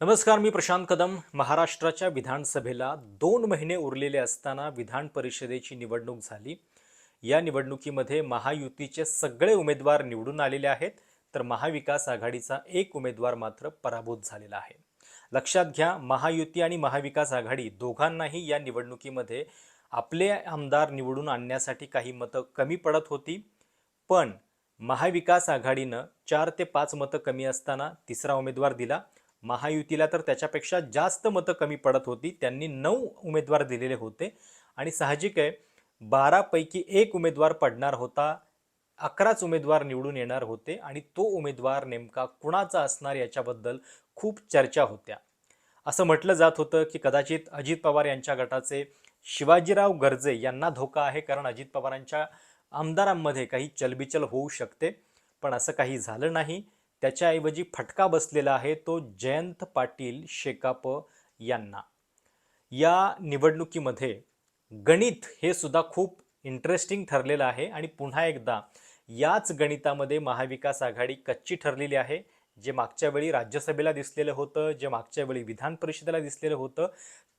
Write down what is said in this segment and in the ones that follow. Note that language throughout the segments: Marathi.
नमस्कार मी प्रशांत कदम. महाराष्ट्राच्या विधानसभेला दोन महिने उरलेले असताना विधान परिषदेची निवडणूक झाली. या निवडणुकीमध्ये महायुतीचे सगळे उमेदवार निवडून आलेले आहेत. तर महाविकास आघाडीचा एक उमेदवार मात्र पराभूत झालेला आहे. लक्षात घ्या महायुती आणि महाविकास आघाडी दोघांनाही या निवडणुकीमध्ये आपले आमदार निवडून आणण्यासाठी काही मतं कमी पडत होती. पण महाविकास आघाडीनं चार ते पाच मतं कमी असताना तिसरा उमेदवार दिला. महायुतीला तर त्याच्यापेक्षा जास्त मतं कमी पडत होती. त्यांनी नऊ उमेदवार दिलेले होते. आणि साहजिक आहे बारापैकी एक उमेदवार पडणार होता. अकराच उमेदवार निवडून येणार होते. आणि तो उमेदवार नेमका कुणाचा असणार याच्याबद्दल खूप चर्चा होत्या. असं म्हटलं जात होतं की कदाचित अजित पवार यांच्या गटाचे शिवाजीराव गर्जे यांना धोका आहे कारण अजित पवारांच्या आमदारांमध्ये काही चलबिचल होऊ शकते. पण असं काही झालं नाही. त्याच्याऐवजी फटका बसलेला आहे तो जयंत पाटील शेकाप यांना. या निवडणुकीमध्ये गणित हे सुद्धा खूप इंटरेस्टिंग ठरलेलं आहे आणि पुन्हा एकदा याच गणितामध्ये महाविकास आघाडी कच्ची ठरलेली आहे. जे मागच्या वेळी राज्यसभेला दिसलेलं होतं जे मागच्या वेळी विधान परिषदेला दिसलेलं होतं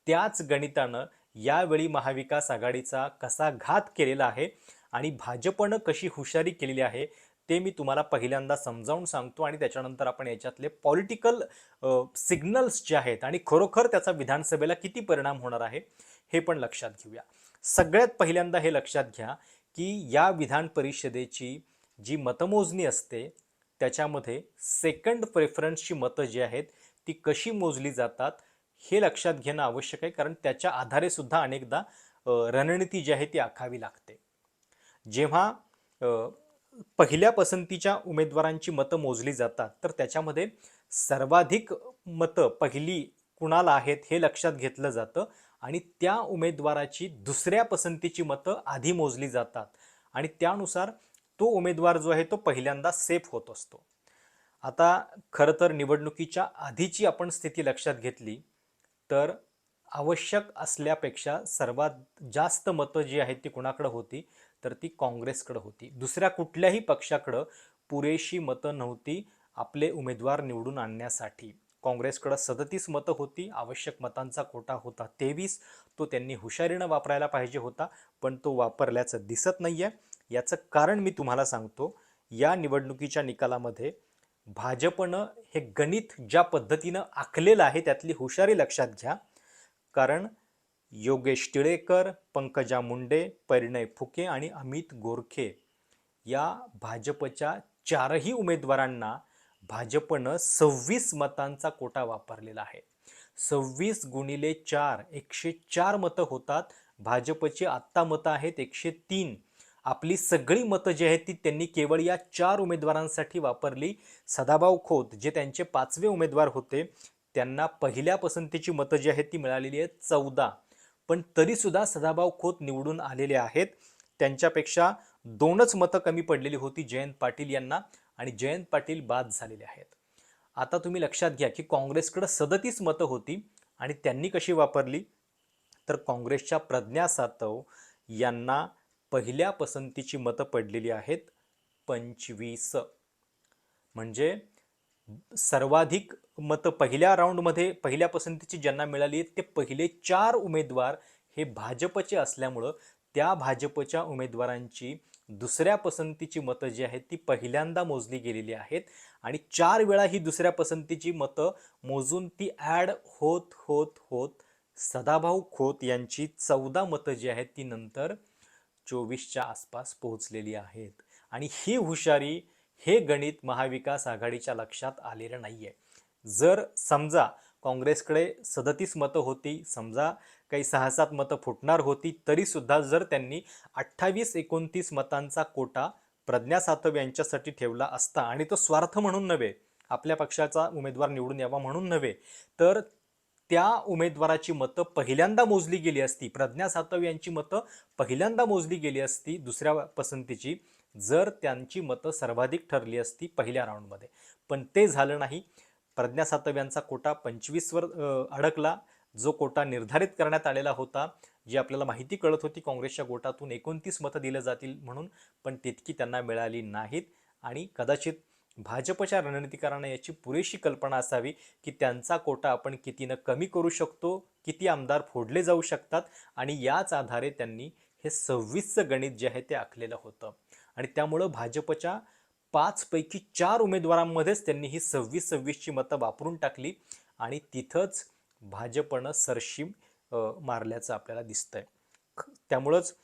त्याच गणितानं यावेळी महाविकास आघाडीचा कसा घात केलेला आहे आणि भाजपनं कशी हुशारी केलेली आहे ते मी तुम्हाला पहिल्यांदा समजावून सांगतो आणि त्याच्यानंतर आपण याच्यातले पॉलिटिकल सिग्नल्स जे आहेत आणि खरोखर त्याचा विधानसभेला किती परिणाम होणार आहे हे पण लक्षात घेऊया. सगळ्यात पहिल्यांदा हे लक्षात घ्या की या विधान परिषदेची जी मतमोजणी असते त्याच्यामध्ये सेकंड प्रेफरन्सची मतं जी आहेत ती कशी मोजली जातात हे लक्षात घेणं आवश्यक आहे कारण त्याच्या आधारे सुद्धा अनेकदा रणनीती जी आहे ती आखावी लागते. जेव्हा पहिल्या पसंतीच्या उमेदवारांची मतं मोजली जातात. तर त्याच्यामध्ये सर्वाधिक मतं पहिली कुणाला आहेत हे लक्षात घेतलं जातं आणि त्या उमेदवाराची दुसऱ्या पसंतीची मतं आधी मोजली जातात. आणि त्यानुसार तो उमेदवार जो आहे तो पहिल्यांदा सेफ होत असतो. आता खरं तर निवडणुकीच्या आधीची आपण स्थिती लक्षात घेतली तर आवश्यक असल्यापेक्षा सर्वात जास्त मतं जी आहेत ती कुणाकडं होती? तर ती काँग्रेसकडं होती. दुसऱ्या कुठल्याही पक्षाकडं पुरेशी मतं नव्हती आपले उमेदवार निवडून आणण्यासाठी. काँग्रेसकडं सदतीस मतं होती आवश्यक मतांचा कोटा होता तेवीस. तो त्यांनी हुशारीनं वापरायला पाहिजे होता पण तो वापरल्याचं दिसत नाही आहे याचं कारण मी तुम्हाला सांगतो या निवडणुकीच्या निकालामध्ये भाजपनं हे गणित ज्या पद्धतीनं आखलेलं आहे त्यातली हुशारी लक्षात घ्या. कारण योगेश टिळेकर पंकजा मुंडे परिणय फुके आणि अमित गोरखे या भाजपच्या चारही उमेदवारांना भाजपनं सव्वीस मतांचा कोटा वापरलेला आहे. सव्वीस गुणिले चार एकशे चार मतं होतात. भाजपची आत्ता मतं आहेत एकशे तीन. आपली सगळी मतं जी आहेत ती त्यांनी केवळ या चार उमेदवारांसाठी वापरली. सदाभाऊ खोत जे त्यांचे पाचवे उमेदवार होते त्यांना पहिल्या पसंतीची मतं जी आहेत ती मिळालेली आहेत चौदा. पण तरीसुद्धा सदाभाऊ खोत निवडून आलेले आहेत. त्यांच्यापेक्षा दोनच मतं कमी पडलेली होती जयंत पाटील यांना आणि जयंत पाटील बाद झालेले आहेत. आता तुम्ही लक्षात घ्या की काँग्रेसकडं सदतीस मतं होती आणि त्यांनी कशी वापरली? तर काँग्रेसच्या प्रज्ञा सातव यांना पहिल्या पसंतीची मतं पडलेली आहेत पंचवीस. म्हणजे सर्वाधिक मतं पहिल्या राऊंडमध्ये पहिल्या पसंतीची ज्यांना मिळाली आहेत ते पहिले चार उमेदवार हे भाजपचे असल्यामुळं त्या भाजपच्या उमेदवारांची दुसऱ्या पसंतीची मतं जी आहेत ती पहिल्यांदा मोजली गेलेली आहेत. आणि चार वेळा ही दुसऱ्या पसंतीची मतं मोजून ती ॲड होत होत होत सदाभाऊ खोत यांची चौदा मतं जी आहेत ती नंतर चोवीसच्या आसपास पोहोचलेली आहेत. आणि ही हुशारी हे गणित महाविकास आघाडीच्या लक्षात आलेलं नाही आहे जर समजा काँग्रेसकडे सदतीस मतं होती समजा काही सहा सात मतं फुटणार होती तरीसुद्धा जर त्यांनी अठ्ठावीस एकोणतीस मतांचा कोटा प्रज्ञा सातव यांच्यासाठी ठेवला असता आणि तो स्वार्थ म्हणून नव्हे आपल्या पक्षाचा उमेदवार निवडून यावा म्हणून नव्हे तर त्या उमेदवाराची मतं पहिल्यांदा मोजली गेली असती प्रज्ञा सातव यांची मतं पहिल्यांदा मोजली गेली असती दुसऱ्या पसंतीची जर त्यांची मतं सर्वाधिक ठरली असती पहिल्या राऊंडमध्ये. पण ते झालं नाही. प्रज्ञा सातव यांचा कोटा पंचवीसवर अडकला. जो कोटा निर्धारित करण्यात आलेला होता जी आपल्याला माहिती कळत होती काँग्रेसच्या गोटातून एकोणतीस मतं दिलं जातील म्हणून पण तितकी त्यांना मिळाली नाहीत. आणि कदाचित भाजपच्या रणनीतिकारांना याची पुरेशी कल्पना असावी की त्यांचा कोटा आपण कितीनं कमी करू शकतो किती आमदार फोडले जाऊ शकतात. आणि याच आधारे त्यांनी हे सव्वीसचं गणित जे आहे ते आखलेलं होतं. आणि त्यामुळं भाजपच्या पाचपैकी चार उमेदवारांमध्येच त्यांनी ही सव्वीस सव्वीसची मतं वापरून टाकली आणि तिथंच भाजपनं सरशीम मारल्याचं आपल्याला दिसतंय. ख- त्यामुळंच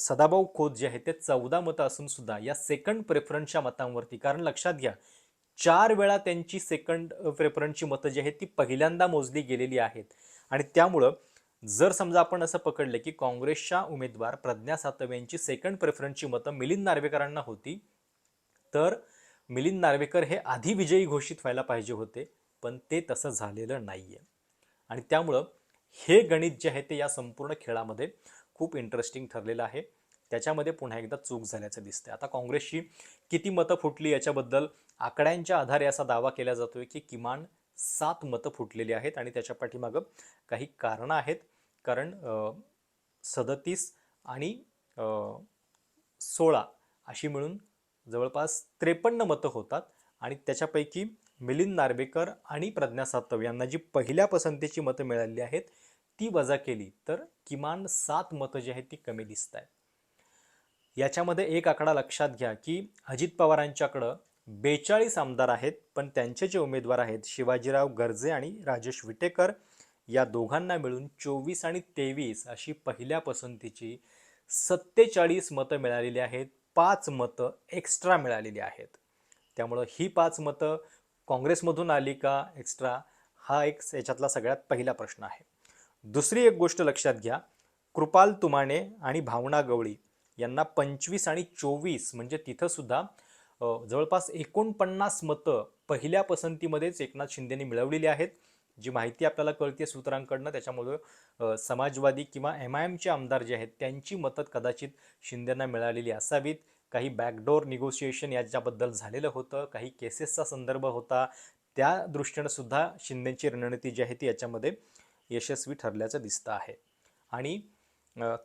सदाभाऊ खोत जे आहे ते चौदा मतं असून सुद्धा या सेकंड प्रेफरन्सच्या मतांवरती कारण लक्षात घ्या चार वेळा त्यांची सेकंड प्रेफरन्सची मतं जी आहेत ती पहिल्यांदा मोजली गेलेली आहेत. आणि त्यामुळं जर समजा आपण असं पकडलं की काँग्रेसच्या उमेदवार प्रज्ञा सातव यांची सेकंड प्रेफरन्सची मतं मिलिंद नार्वेकरांना होती तर मिलिंद नार्वेकर हे आधी विजयी घोषित व्हायला पाहिजे होते पण ते तसं झालेलं नाही आहे आणि त्यामुळं हे गणित जे आहे ते या संपूर्ण खेळामध्ये खूप इंटरेस्टिंग ठरलेलं आहे. त्याच्यामध्ये पुन्हा एकदा चूक झाल्याचं दिसतंय. आता काँग्रेसची किती मतं फुटली याच्याबद्दल आकड्यांच्या आधारे असा दावा केला जातोय की किमान सात मतं फुटलेली आहेत आणि त्याच्या पाठीमागं काही कारणं आहेत. कारण सदतीस आणि सोळा अशी मिळून जवळपास त्रेपन्न मतं होतात आणि त्याच्यापैकी मिलिंद नार्वेकर आणि प्रज्ञा सातव यांना जी पहिल्या पसंतीची मतं मिळाली आहेत ती वजा केली तर किमान सात मतं जी आहेत ती कमी दिसत आहेत. याच्यामध्ये एक आकडा लक्षात घ्या की अजित पवारांच्याकडं बेचाळीस आमदार आहेत पण त्यांचे जे उमेदवार आहेत शिवाजीराव गर्जे आणि राजेश विटेकर या दोघांना मिळून चोवीस आणि तेवीस अशी पहिल्या पसंतीची सत्तेचाळीस मतं मिळालेली आहेत. पाच मतं एक्स्ट्रा मिळालेली आहेत. त्यामुळं ही पाच मतं काँग्रेसमधून आली का एक्स्ट्रा हा एक याच्यातला सगळ्यात पहिला प्रश्न आहे. दुसरी एक गोष्ट लक्षात घ्या. कृपाल तुमाने आणि भावना गवळी यांना पंचवीस आणि चोवीस म्हणजे तिथंसुद्धा जवळपास एकोणपन्नास मतं पहिल्या पसंतीमध्येच एकनाथ शिंदेने मिळवलेली आहेत. जी माहिती आपल्याला कळते सूत्रांकडनं त्याच्यामुळं समाजवादी किंवा एम आय एमचे आमदार जे आहेत त्यांची मतं कदाचित शिंदेना मिळालेली असावीत. काही बॅकडोर निगोसिएशन याच्याबद्दल झालेलं होतं काही केसेसचा संदर्भ होता. त्या दृष्टीनं सुद्धा शिंदेची रणनीती जी आहे ती याच्यामध्ये यशस्वी ठरल्याचं दिसतं आहे. आणि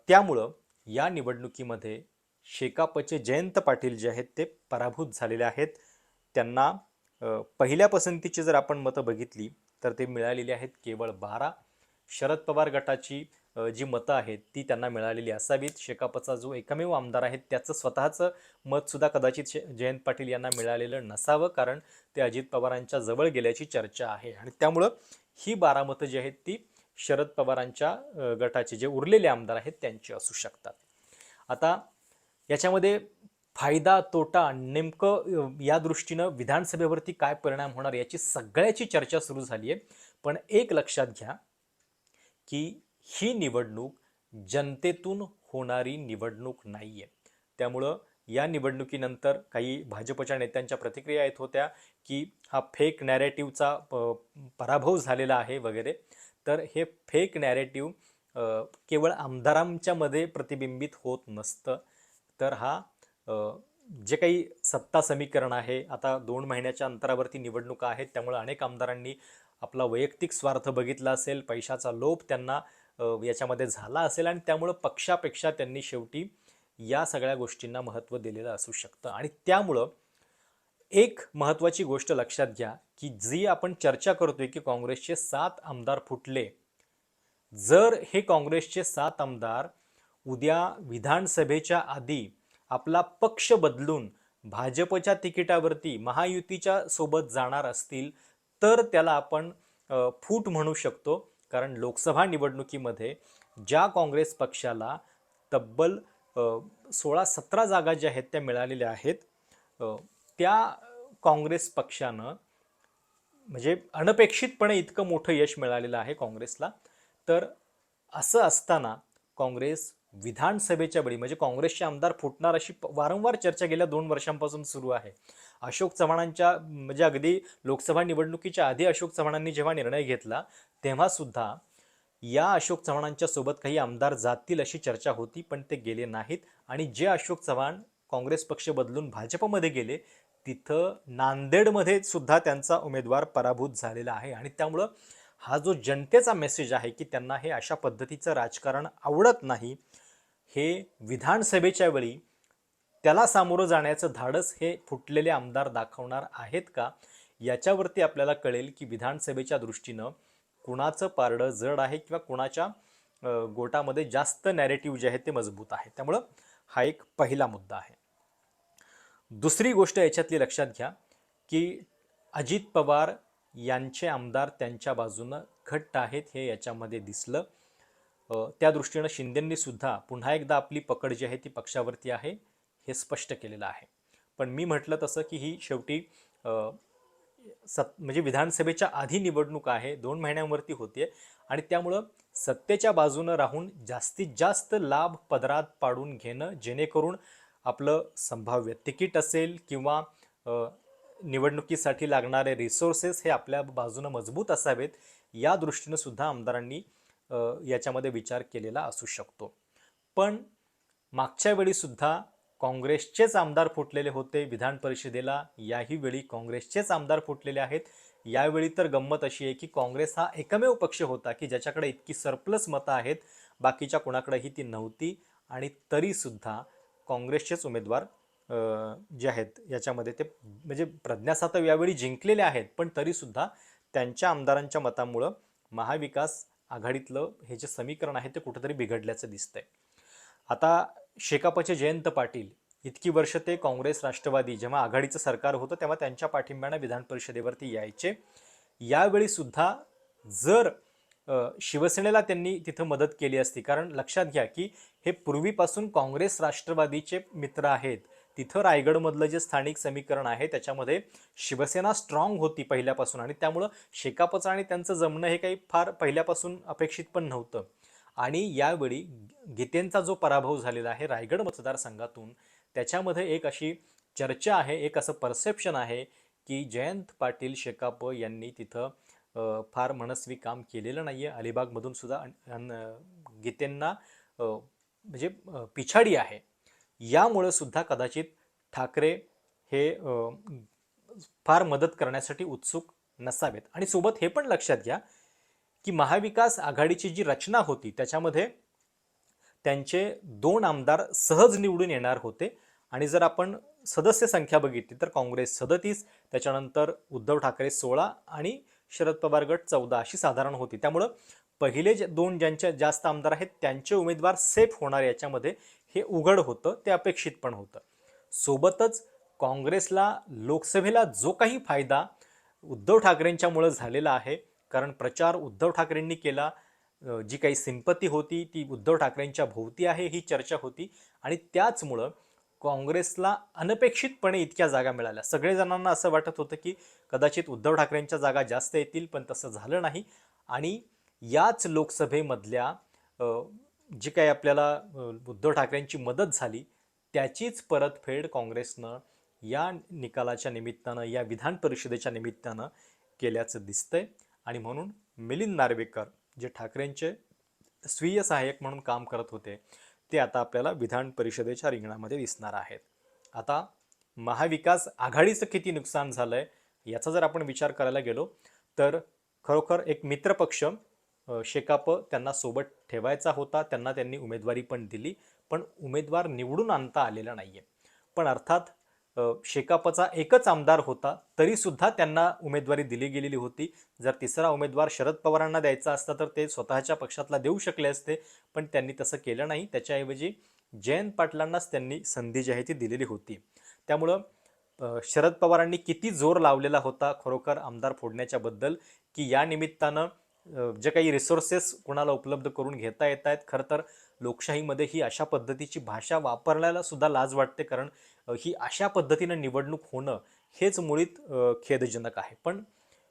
त्यामुळं या निवडणुकीमध्ये शेकापचे जयंत पाटील जे आहेत ते पराभूत झालेले आहेत. त्यांना पहिल्या पसंतीची जर आपण मतं बघितली तर ते मिळालेले आहेत केवळ बारा. शरद पवार गटाची जी मतं आहेत ती त्यांना मिळालेली असावीत. शेकापचा जो एकमेव आमदार आहे त्याचं स्वतःचं मतसुद्धा कदाचित शे जयंत पाटील यांना मिळालेलं नसावं कारण ते अजित पवारांच्या जवळ गेल्याची चर्चा आहे. आणि त्यामुळं ही बारा मतं जी आहेत ती शरद पवारांच्या गटाचे जे उरलेले आमदार आहेत त्यांची असू शकतात. आता याच्यामध्ये फायदा तोटा नेमकं या दृष्टीनं विधानसभेवरती काय परिणाम होणार याची सगळ्याची चर्चा सुरू झाली आहे पण एक लक्षात घ्या की ही निवडणूक जनतेतून होणारी निवडणूक नाही आहे त्यामुळं या निवडणुकीनंतर काही भाजपच्या नेत्यांच्या प्रतिक्रिया येत होत्या की हा फेक नॅरेटिव्हचा पराभव झालेला आहे वगैरे. तर हे फेक नॅरेटिव्ह केवळ आमदारांच्यामध्ये प्रतिबिंबित होत नसतं. तर हा जे काही सत्ता समीकरण आहे आता दोन महिन्याच्या अंतरावरती निवडणुका आहेत त्यामुळे अनेक आमदारांनी आपला वैयक्तिक स्वार्थ बघितला असेल पैशाचा लोभ त्यांना याच्यामध्ये झाला असेल आणि त्यामुळं पक्षापेक्षा त्यांनी शेवटी या सगळ्या गोष्टींना महत्त्व दिलेलं असू शकतं. आणि त्यामुळं एक महत्त्वाची गोष्ट लक्षात घ्या की जी आपण चर्चा करतोय की काँग्रेसचे सात आमदार फुटले जर हे काँग्रेसचे सात आमदार उद्या विधानसभेच्या आधी आपला पक्ष बदलून भाजपच्या तिकिटावरती महायुतीच्या सोबत जाणार असतील तर त्याला आपण फूट म्हणू शकतो. कारण लोकसभा निवडणुकीमध्ये ज्या काँग्रेस पक्षाला तब्बल सोळा सतरा जागा ज्या आहेत त्या मिळालेल्या आहेत त्या काँग्रेस पक्षानं म्हणजे अनपेक्षितपणे इतकं मोठं यश मिळालेलं आहे काँग्रेसला. तर असं असताना काँग्रेस विधानसभेच्या वेळी म्हणजे काँग्रेसचे आमदार फुटणार अशी वारंवार चर्चा गेल्या दोन वर्षांपासून सुरू आहे. अशोक चव्हाणांच्या म्हणजे अगदी लोकसभा निवडणुकीच्या आधी अशोक चव्हाणांनी जेव्हा निर्णय घेतला तेव्हासुद्धा या अशोक चव्हाणांच्या सोबत काही आमदार जातील अशी चर्चा होती पण ते गेले नाहीत. आणि जे अशोक चव्हाण काँग्रेस पक्ष बदलून भाजपमध्ये गेले तिथं नांदेडमध्ये सुद्धा त्यांचा उमेदवार पराभूत झालेला आहे. आणि त्यामुळं हा जो जनतेचा मेसेज आहे की त्यांना हे अशा पद्धतीचं राजकारण आवडत नाही हे विधानसभेच्या वेळी त्याला सामोरं जाण्याचं धाडस हे फुटलेले आमदार दाखवणार आहेत का? याच्यावरती आपल्याला कळेल की विधानसभेच्या दृष्टीनं कुणाचं पारडं जड आहे किंवा कुणाच्या गोटामध्ये जास्त नॅरेटिव्ह जे आहे ते मजबूत आहे. त्यामुळं हा एक पहिला मुद्दा आहे. दुसरी गोष्ट याच्यातली लक्षात घ्या की अजित पवार यांचे आमदार त्यांच्या बाजूनं घट्ट आहेत हे याच्यामध्ये दिसलं. त्या दृष्टीनं शिंदेंनी सुद्धा पुन्हा एकदा आपली पकड जी आहे ती पक्षावरती आहे हे स्पष्ट केलेलं आहे. पण मी म्हटलं तसं की ही शेवटी सत् सत म्हणजे विधानसभेच्या आधी निवडणूक आहे दोन महिन्यांवरती होते आणि त्यामुळं सत्तेच्या बाजूनं राहून जास्तीत जास्त लाभ पदरात पाडून घेणं जेणेकरून आपलं संभाव्य तिकीट असेल किंवा निवडणुकीसाठी लागणारे रिसोर्सेस हे आपल्या बाजूनं मजबूत असावेत या दृष्टीनं सुद्धा आमदारांनी याच्यामध्ये विचार केलेला असू शकतो. पण मागच्या वेळीसुद्धा काँग्रेसचेच आमदार फुटलेले होते विधान परिषदेला याही वेळी काँग्रेसचेच आमदार फुटलेले आहेत. यावेळी तर गंमत अशी आहे की काँग्रेस हा एकमेव पक्ष होता की ज्याच्याकडे इतकी सरप्लस मतं आहेत बाकीच्या कोणाकडेही ती नव्हती आणि तरीसुद्धा काँग्रेसचेच उमेदवार जे आहेत याच्यामध्ये ते म्हणजे प्रज्ञासातव यावेळी जिंकलेले आहेत पण तरीसुद्धा त्यांच्या आमदारांच्या मतामुळं महाविकास आघाडीतलं हे जे समीकरण आहे ते कुठंतरी बिघडल्याचं दिसतंय. आता शेकापचे जयंत पाटील इतकी वर्ष ते काँग्रेस राष्ट्रवादी जेव्हा आघाडीचं सरकार होतं तेव्हा त्यांच्या पाठिंब्यानं विधान परिषदेवरती यायचे. यावेळी सुद्धा जर शिवसेनेला त्यांनी तिथं मदत केली असती कारण लक्षात घ्या की हे पूर्वीपासून काँग्रेस राष्ट्रवादीचे मित्र आहेत तिथं रायगडमधलं जे स्थानिक समीकरण आहे त्याच्यामध्ये शिवसेना स्ट्रॉंग होती पहिल्यापासून आणि त्यामुळं शेकापचं आणि त्यांचं जमणं हे काही फार पहिल्यापासून अपेक्षित पण नव्हतं. आणि यावेळी गीतेंचा जो पराभव झालेला आहे रायगड मतदारसंघातून त्याच्यामध्ये एक अशी चर्चा आहे एक असं परसेप्शन आहे की जयंत पाटील शेकाप यांनी तिथं फार मनस्वी काम केलेलं नाही आहे अलिबागमधून सुद्धा अन- गीतेंना म्हणजे पिछाडी आहे. यामुळं सुद्धा कदाचित ठाकरे हे फार मदत करण्यासाठी उत्सुक नसावेत. आणि सोबत हे पण लक्षात घ्या की महाविकास आघाडीची जी रचना होती त्याच्यामध्ये त्यांचे दोन आमदार सहज निवडून येणार होते. आणि जर आपण सदस्य संख्या बघितली तर काँग्रेस सदतीस त्याच्यानंतर उद्धव ठाकरे सोळा आणि शरद पवार गट चौदा अशी साधारण होती. त्यामुळं पहिले जे दोन ज्यांच्या जास्त आमदार आहेत त्यांचे उमेदवार सेफ होणार याच्यामध्ये हे उघड होतं ते अपेक्षित पण होतं. सोबतच काँग्रेसला लोकसभेला जो काही फायदा उद्धव ठाकरेंच्यामुळं झालेला आहे कारण प्रचार उद्धव ठाकरेंनी केला जी काही सिंपती होती ती उद्धव ठाकरेंच्या भोवती आहे ही चर्चा होती. आणि त्याचमुळं काँग्रेसला अनपेक्षितपणे इतक्या जागा मिळाल्या. सगळेजणांना असं वाटत होतं की कदाचित उद्धव ठाकरेंच्या जागा जास्त येतील पण तसं झालं नाही. आणि याच लोकसभेमधल्या जी काही आपल्याला उद्धव ठाकरेंची मदत झाली त्याचीच परतफेड काँग्रेसनं या निकालाच्या निमित्तानं या विधान परिषदेच्या निमित्तानं केल्याचं दिसतंय. आणि म्हणून मिलिंद नार्वेकर जे ठाकरेंचे स्वीय सहाय्यक म्हणून काम करत होते ते आता आपल्याला विधान परिषदेच्या रिंगणामध्ये दिसणार आहेत. आता महाविकास आघाडीचं किती नुकसान झालं आहे याचा जर आपण विचार करायला गेलो तर खरोखर एक मित्रपक्ष शेकाप त्यांना सोबत ठेवायचा होता. त्यांना त्यांनी उमेदवारी पण दिली. पण उमेदवार निवडून आणता आलेला नाही आहे पण अर्थात शेकापचा एकच आमदार होता तरीसुद्धा त्यांना उमेदवारी दिली गेलेली होती. जर तिसरा उमेदवार शरद पवारांना द्यायचा असता तर ते स्वतःच्या पक्षातला देऊ शकले असते पण त्यांनी तसं केलं नाही. त्याच्याऐवजी जयंत पाटलांनाच त्यांनी संधी जी आहे ती दिलेली होती. त्यामुळं शरद पवारांनी किती जोर लावलेला होता खरोखर आमदार फोडण्याच्याबद्दल की या निमित्तानं जे काही रिसोर्सेस कुणाला उपलब्ध करून घेता येत आहेत खरं तर लोकशाहीमध्ये ही अशा पद्धतीची भाषा वापरण्याला सुद्धा लाज वाटते कारण ही अशा पद्धतीनं निवडणूक होणं हेच मुळीत खेदजनक आहे. पण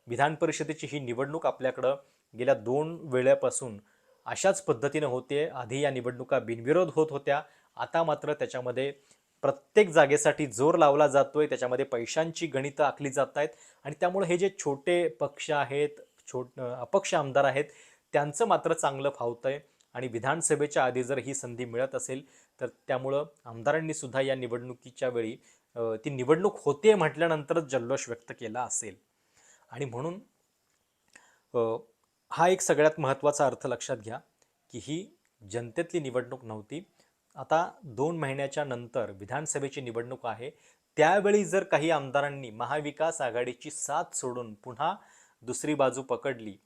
विधान परिषदेची ही निवडणूक आपल्याकडं गेल्या दोन वेळापासून अशाच पद्धतीनं होते आधी या निवडणुका बिनविरोध होत होत्या. आता मात्र त्याच्यामध्ये प्रत्येक जागेसाठी जोर लावला जातोय. त्याच्यामध्ये पैशांची गणितं आखली जात आहेत आणि त्यामुळे हे जे छोटे पक्ष आहेत छोट अपक्ष आमदार आहेत त्यांचं मात्र चांगलं फावतं आहे आणि विधानसभेच्या आधी जर ही संधी मिळत असेल तर त्यामुळं आमदारांनी सुद्धा या निवडणुकीच्या वेळी ती निवडणूक होते म्हटल्यानंतरच जल्लोष व्यक्त केला असेल. आणि म्हणून हा एक सगळ्यात महत्त्वाचा अर्थ लक्षात घ्या की ही जनतेतली निवडणूक नव्हती. आता दोन महिन्याच्या नंतर विधानसभेची निवडणूक आहे. त्यावेळी जर काही आमदारांनी महाविकास आघाडीची साथ सोडून पुन्हा दुसरी बाजू पकडली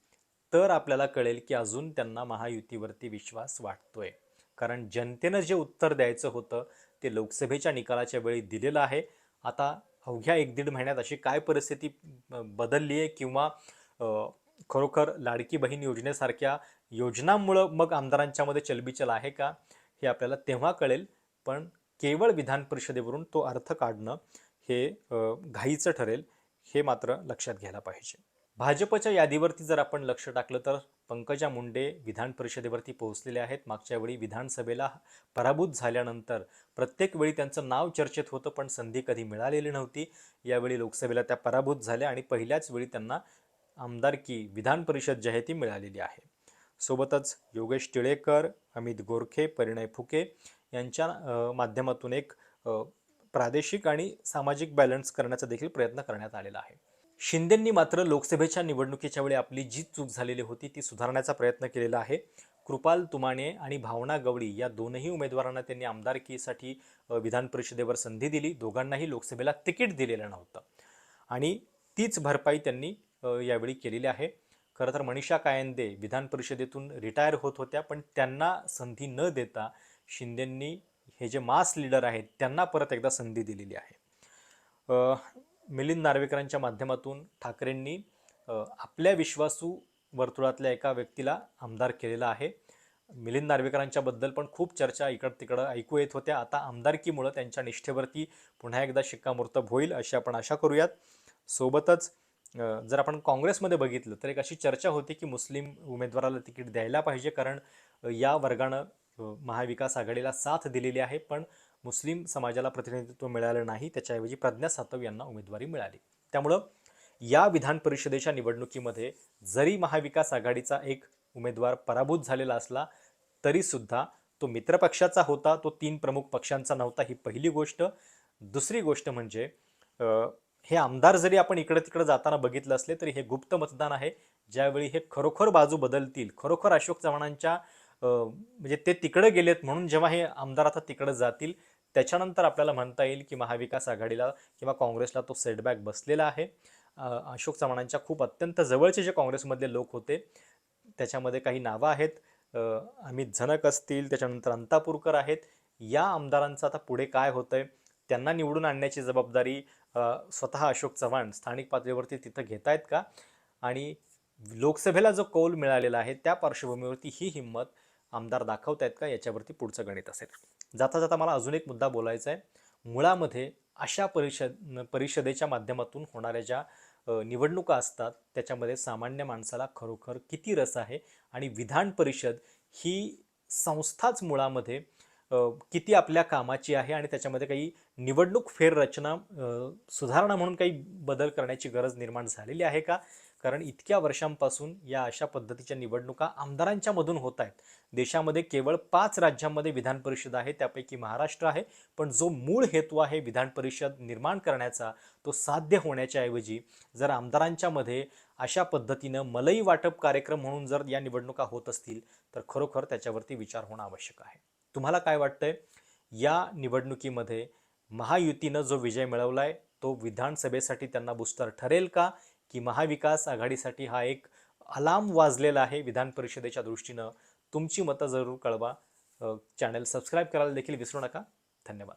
तर आपल्याला कळेल की अजून त्यांना महायुतीवरती विश्वास वाटतोय. कारण जनतेनं जे उत्तर द्यायचं होतं ते लोकसभेच्या निकालाच्या वेळी दिलेलं आहे. आता अवघ्या एक दीड महिन्यात अशी काय परिस्थिती बदलली आहे किंवा खरोखर लाडकी बहीण योजनेसारख्या योजनांमुळं मग आमदारांच्यामध्ये चलबिचल आहे का हे आपल्याला तेव्हा कळेल. पण केवळ विधान परिषदेवरून तो अर्थ काढणं हे घाईचं ठरेल हे मात्र लक्षात घ्यायला पाहिजे. भाजपच्या यादीवरती जर आपण लक्ष टाकलं तर पंकजा मुंडे विधान परिषदेवरती पोहोचलेले आहेत. मागच्या वेळी विधानसभेला पराभूत झाल्यानंतर प्रत्येक वेळी त्यांचं नाव चर्चेत होतं पण संधी कधी मिळालेली नव्हती. यावेळी लोकसभेला त्या पराभूत झाल्या आणि पहिल्याच वेळी त्यांना आमदारकी विधान परिषद जी आहे ती मिळालेली आहे. सोबतच योगेश टिळेकर अमित गोरखे परिणय फुके यांच्या माध्यमातून एक प्रादेशिक आणि सामाजिक बॅलन्स करण्याचा देखील प्रयत्न करण्यात आलेला आहे. शिंदेंनी मात्र लोकसभेच्या निवडणुकीच्या वेळी आपली जी चूक झालेली होती ती सुधारण्याचा प्रयत्न केलेला आहे. कृपाल तुमाने आणि भावना गवळी या दोनही उमेदवारांना त्यांनी आमदारकीसाठी विधान परिषदेवर संधी दिली. दोघांनाही लोकसभेला तिकीट दिलेलं नव्हतं. आणि तीच भरपाई त्यांनी यावेळी केलेली आहे. खरं तर मनीषा कायंदे विधान परिषदेतून रिटायर होत होत्या पण त्यांना संधी न देता शिंदेंनी हे जे मास लीडर आहेत त्यांना परत एकदा संधी दिलेली आहे. मिलिंद नार्वेकरांच्या माध्यमातून ठाकरेंनी आपल्या विश्वासू वर्तुळातल्या एका व्यक्तीला आमदार केलेला आहे. मिलिंद नार्वेकरांच्याबद्दल पण खूप चर्चा इकडं तिकडं ऐकू येत होत्या. आता आमदारकीमुळं त्यांच्या निष्ठेवरती पुन्हा एकदा शिक्कामोर्तब होईल अशी आपण आशा करूयात. सोबतच जर आपण काँग्रेसमध्ये बघितलं तर एक अशी चर्चा होती की मुस्लिम उमेदवाराला तिकीट द्यायला पाहिजे कारण या वर्गानं महाविकास आघाडीला साथ दिलेली आहे. पण मुस्लिम समाजाला प्रतिनिधित्व मिळालं नाही त्याच्याऐवजी प्रज्ञा सातव यांना उमेदवारी मिळाली. त्यामुळं या विधान परिषदेच्या निवडणुकीमध्ये जरी महाविकास आघाडीचा एक उमेदवार पराभूत झालेला असला तरीसुद्धा तो मित्रपक्षाचा होता तो तीन प्रमुख पक्षांचा नव्हता ही पहिली गोष्ट. दुसरी गोष्ट म्हणजे हे आमदार जरी आपण इकडे तिकडे जाताना बघितलं असले तरी हे गुप्त मतदान आहे ज्यावेळी हे खरोखर बाजू बदलतील. खरोखर अशोक चव्हाणांच्या म्हणजे ते तिकडे गेलेत म्हणून जेव्हा हे आमदार आता तिकडे जातील त्याच्यानंतर आपल्याला म्हणता येईल की महाविकास आघाडीला किंवा काँग्रेसला तो सेटबॅक बसलेला आहे. अशोक चव्हाणांच्या खूप अत्यंत जवळचे जे काँग्रेसमधले लोक होते त्याच्यामध्ये काही नावं आहेत. अमित झनक असतील त्याच्यानंतर अंतापूरकर आहेत. या आमदारांचं आता पुढे काय होतंय? त्यांना निवडून आणण्याची जबाबदारी स्वतः अशोक चव्हाण स्थानिक पातळीवरती तिथं घेत आहेत का? आणि लोकसभेला जो कौल मिळालेला आहे त्या पार्श्वभूमीवरती ही हिंमत आमदार दाखवत आहेत का? याच्यावरती पुढचं गणित असेल. जाता जाता मला अजून एक मुद्दा बोलायचा आहे. मुळामध्ये अशा परिषद परिषदेच्या माध्यमातून होणाऱ्या ज्या निवडणुका असतात त्याच्यामध्ये सामान्य माणसाला खरोखर किती रस आहे आणि विधान परिषद ही संस्थाच मुळामध्ये किती आपल्या कामाची आहे आणि त्याच्यामध्ये काही निवडणूक फेररचना सुधारणा म्हणून काही बदल करण्याची गरज निर्माण झालेली आहे का? कारण इतक्या वर्षांपासून या अशा पद्धतीच्या निवडणुका आमदारांच्या मधून होत आहेत. देशामध्ये केवळ पाच राज्यांमध्ये विधान परिषद आहे त्यापैकी महाराष्ट्र आहे. पण जो मूळ हेतू आहे विधान परिषद निर्माण करण्याचा तो साध्य होण्याच्या ऐवजी जर आमदारांच्या मध्ये अशा पद्धतीनं मलई वाटप कार्यक्रम म्हणून जर या निवडणुका होत असतील तर खरोखर त्याच्यावरती विचार होणं आवश्यक आहे. तुम्हाला काय वाटतंय? या निवडणुकीमध्ये महायुतीनं जो विजय मिळवला आहे तो विधानसभेसाठी त्यांना बुस्टर ठरेल का? की महाविकास आघाडीसाठी हा एक अलार्म वाजलेला आहे विधान परिषदेच्या दृष्टीनं. तुमची मतं जरूर कळवा. चॅनल सबस्क्राईब करायला देखील विसरू नका. धन्यवाद.